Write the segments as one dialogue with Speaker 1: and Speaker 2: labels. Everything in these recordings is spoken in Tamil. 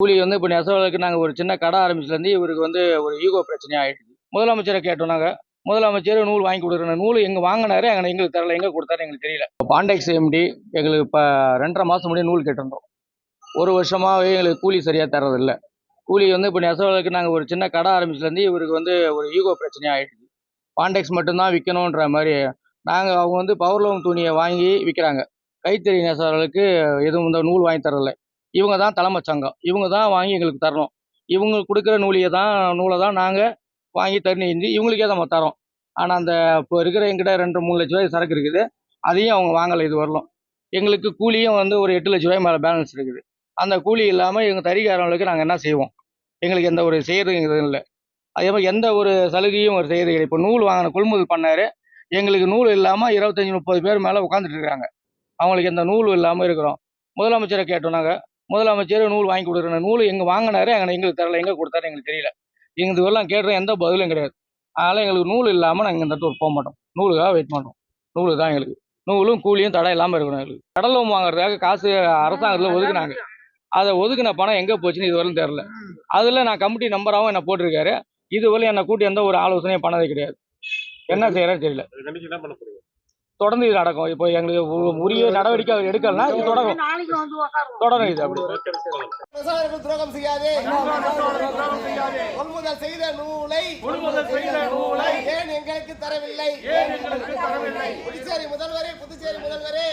Speaker 1: கூலி வந்து இப்போ நெசவாளருக்கு நாங்கள் ஒரு சின்ன கடை ஆரம்பிச்சுலேருந்து இவருக்கு வந்து ஒரு ஈகோ பிரச்சனையாக ஆகிடுது முதலமைச்சரை கேட்டோம் நாங்கள் முதலமைச்சர் நூல் வாங்கி கொடுக்குறேன் நூல் எங்கே வாங்கினாரு அங்கே எங்களுக்கு தரல. எங்கே கொடுத்தாரு எங்களுக்கு தெரியல. பாண்டெக்ஸ் எம்டி எங்களுக்கு இப்போ ரெண்டரை மாதம் முடிய நூல் கேட்டிருந்தோம். ஒரு வருஷமாகவே எங்களுக்கு கூலி சரியாக தரதில்ல கூலி வந்து இப்போ நெசவாளருக்கு நாங்கள் ஒரு சின்ன கடை ஆரம்பிச்சுலேருந்து இவருக்கு வந்து ஒரு ஈகோ பிரச்சனையாக ஆகிடுது பாண்டெக்ஸ் மட்டும்தான் விற்கணுன்ற மாதிரி நாங்கள் அவங்க வந்து பவர்லூம் துணியை வாங்கி விற்கிறாங்க கைத்தறி நெசவாளர்களுக்கு எதுவும் இந்த நூல் வாங்கி தரலை இவங்க தான் தலைமை சங்கம். இவங்க தான் வாங்கி எங்களுக்கு தரணும். இவங்க கொடுக்குற நூலியை தான் நூலை தான் நாங்கள் வாங்கி தண்ணி இவங்களுக்கே நம்ம தரோம். ஆனால் அந்த இப்போ இருக்கிற எங்கிட்ட ரெண்டு மூணு லட்ச ரூபாய் சரக்கு இருக்குது. அதையும் அவங்க வாங்கலை இது வரலும். எங்களுக்கு கூலியும் வந்து ஒரு எட்டு லட்ச ரூபாய் மேலே பேலன்ஸ் இருக்குது. அந்த கூலி இல்லாமல் எங்கள் தறிக்காரங்களுக்கு நாங்கள் என்ன செய்வோம்? எங்களுக்கு எந்த ஒரு செய்கிறது இல்லை. அதே மாதிரி எந்த ஒரு சலுகையும் ஒரு செய்கிறது இல்லை. இப்போ நூல் வாங்கின கொள்முதல் பண்ணார். எங்களுக்கு நூல் இல்லாமல் இருபத்தஞ்சி முப்பது பேர் மேலே உட்காந்துட்டு இருக்காங்க. அவங்களுக்கு எந்த நூல் இல்லாமல் இருக்கிறோம். முதலமைச்சரை கேட்டோம் நாங்கள் முதலமைச்சர் நூல் வாங்கி கொடுக்குறேன். நூல் எங்கே வாங்கினாரு அங்கே எங்களுக்கு தரல எங்கே கொடுத்தாரு எங்களுக்கு தெரியல. எங்க இதுவரெல்லாம் கேட்டுற எந்த பதிலும் கிடையாது. அதனால் எங்களுக்கு நூல் இல்லாமல் நாங்கள் இந்த இடத்துல போக மாட்டோம். நூலுக்காக வெயிட் பண்ணுறோம் நூலு தான் எங்களுக்கு. நூலும் கூலியும் தடை இல்லாமல் இருக்கணும் எங்களுக்கு. கடலும் வாங்குறதுக்காக காசு அரசாங்கத்தில் ஒதுக்குனாங்க. அதை ஒதுக்கின பணம் எங்கே போச்சுன்னு இதுவரையும் தெரில அதில் நான் கமிட்டி நம்பராகவும் என்ன போட்டிருக்காரு. இதுவரையும் என்னை கூட்டி எந்த ஒரு ஆலோசனையும் பண்ணதே கிடையாது. என்ன செய்யறேன்னு தெரியல. தொடர்ந்து இது நடக்கும். இப்போ எங்களுக்கு உரிய நடவடிக்கை அவர் எடுக்கலன்னா இது தொடரும் தொடரும் இது அப்படி.
Speaker 2: துரோகம் செய்யாதே. கொள்முதல் செய்த நூலை ஏன் எங்களுக்கு தரவில்லை? புதுச்சேரி முதல்வரே புதுச்சேரி முதல்வரே.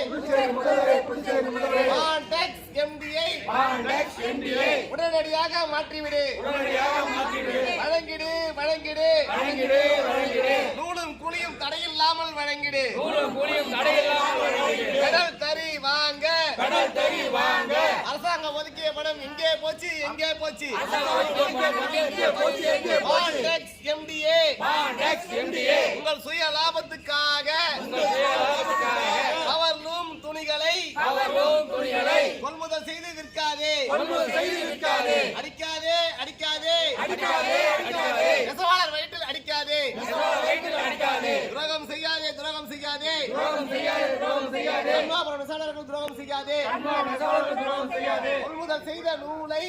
Speaker 2: Contact MD யை உடனடியாக மாற்றிவிடு. வழங்கிடு வழங்கிடு. நூலும் கூலியும் தடையில்லாமல் வழங்கிடு. கடல் தறி வாங்க. அரசாங்கம் ஒதுக்கிய பணம் எங்கே போச்சு எங்கே போச்சு. MDA உங்கள் சுய லாபத்துக்காக பவர்லூம் துணிகளை கொள்முதல் செய்து விற்காதே. அடிக்காதே அடிக்காதே. நெசவாளர் வயிற்றில் அடிக்காதே துரோகம் செய்யாதே துரோகம் செய்யாதே அன்பாபுரம் நெசவாளர்கள் துரோகம் செய்யாதே. கொள்முதல் செய்த நூலை